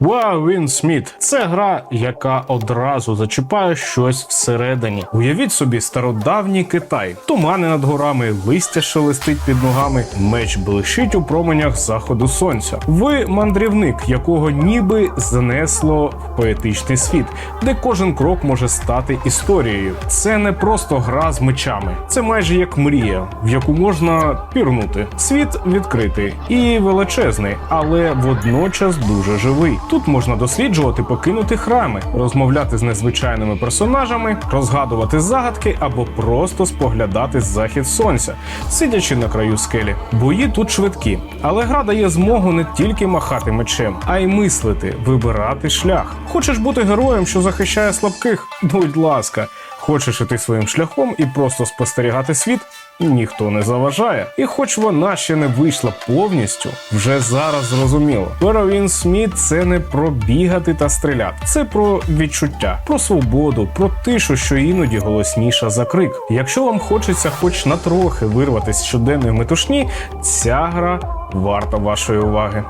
Wow, Він Сміт це гра, яка одразу зачіпає щось всередині. Уявіть собі стародавній Китай, тумани над горами, листя шелестить під ногами, меч блищить у променях заходу сонця. Ви мандрівник, якого ніби занесло в поетичний світ, де кожен крок може стати історією. Це не просто гра з мечами, це майже як мрія, в яку можна пірнути. Світ відкритий і величезний, але водночас дуже живий. Тут можна досліджувати покинуті храми, розмовляти з незвичайними персонажами, розгадувати загадки або просто споглядати захід сонця, сидячи на краю скелі. Бої тут швидкі, але гра дає змогу не тільки махати мечем, а й мислити, вибирати шлях. Хочеш бути героєм, що захищає слабких? Будь ласка, хочеш іти своїм шляхом і просто спостерігати світ? Ніхто не заважає. І хоч вона ще не вийшла повністю, вже зараз зрозуміло. Веровін Сміт це не про бігати та стріляти, це про відчуття, про свободу, про тишу, що іноді голосніша за крик. Якщо вам хочеться хоч на трохи вирватися з щоденної метушні, ця гра варта вашої уваги.